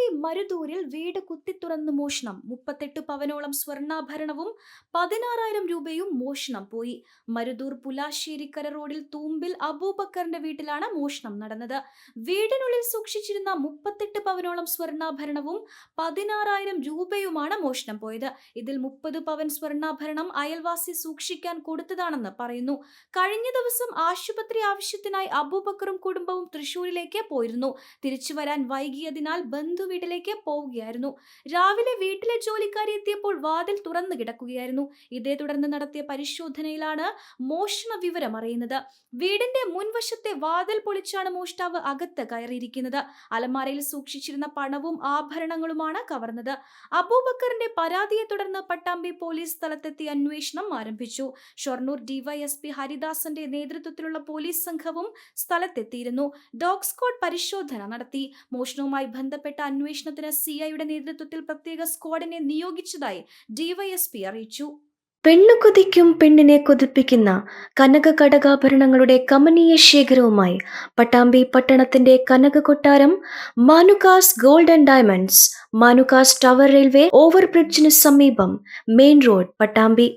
പട്ടാമ്പി മരുതൂരിൽ വീട് കുത്തിത്തുറന്ന് മോഷണം. മുപ്പത്തെട്ട് പവനോളം സ്വർണാഭരണവും പതിനാറായിരം രൂപയും മോഷണം പോയി. മരുതൂർ പുലാശ്ശേരിക്കര റോഡിൽ തൂമ്പിൽ അബൂബക്കറിന്റെ വീട്ടിലാണ് മോഷണം നടന്നത്. വീടിനുള്ളിൽ സൂക്ഷിച്ചിരുന്ന മുപ്പത്തെട്ട് പവനോളം സ്വർണാഭരണവും പതിനാറായിരം രൂപയുമാണ് മോഷണം പോയത്. ഇതിൽ മുപ്പത് പവൻ സ്വർണാഭരണം അയൽവാസി സൂക്ഷിക്കാൻ കൊടുത്തതാണെന്ന് പറയുന്നു. കഴിഞ്ഞ ദിവസം ആശുപത്രി ആവശ്യത്തിനായി അബൂബക്കറും കുടുംബവും തൃശൂരിലേക്ക് പോയിരുന്നു. തിരിച്ചു വരാൻ വൈകിയതിനാൽ ബന്ധു വീട്ടിലേക്ക് പോവുകയായിരുന്നു. രാവിലെ വീട്ടിലെ ജോലിക്കാരി എത്തിയപ്പോൾ വാതിൽ തുറന്നു കിടക്കുകയായിരുന്നു. ഇതേ തുടർന്ന് നടത്തിയ പരിശോധനയിലാണ് മോഷണ വിവരം അറിയുന്നത്. വീടിന്റെ മുൻവശത്തെ വാതിൽ പൊളിച്ചാണ് മോഷ്ടാവ് അകത്ത് കയറിയിരിക്കുന്നത്. അലമാരയിൽ സൂക്ഷിച്ചിരുന്ന പണവും ആഭരണങ്ങളുമാണ് കവർന്നത്. അബൂബക്കറിന്റെ പരാതിയെ തുടർന്ന് പട്ടാമ്പി പോലീസ് സ്ഥലത്തെത്തി അന്വേഷണം ആരംഭിച്ചു. ഷൊർണൂർ ഡിവൈഎസ്പി ഹരിദാസന്റെ നേതൃത്വത്തിലുള്ള പോലീസ് സംഘവും സ്ഥലത്തെത്തിയിരുന്നു. ഡോഗ് സ്ക്വാഡ് പരിശോധന നടത്തി. മോഷണവുമായി ബന്ധപ്പെട്ട അന്വേഷണത്തിന് സിഐയുടെ നേതൃത്വത്തിൽ പ്രത്യേക സ്ക്വാഡിനെ നിയോഗിച്ചതായി ഡിവൈഎസ്പി അറിയിച്ചു. പെണ്ണു കൊതിക്കും പെണ്ണിനെ കൊതിപ്പിക്കുന്ന കനക കടകാഭരണങ്ങളുടെ കമനീയ ശേഖരവുമായി പട്ടാമ്പി പട്ടണത്തിന്റെ കനക കൊട്ടാരം Manukas gold and diamonds Manukas tower railway ഓവർബ്രിഡ്ജിന് സമീപം മെയിൻ റോഡ് പട്ടാമ്പി.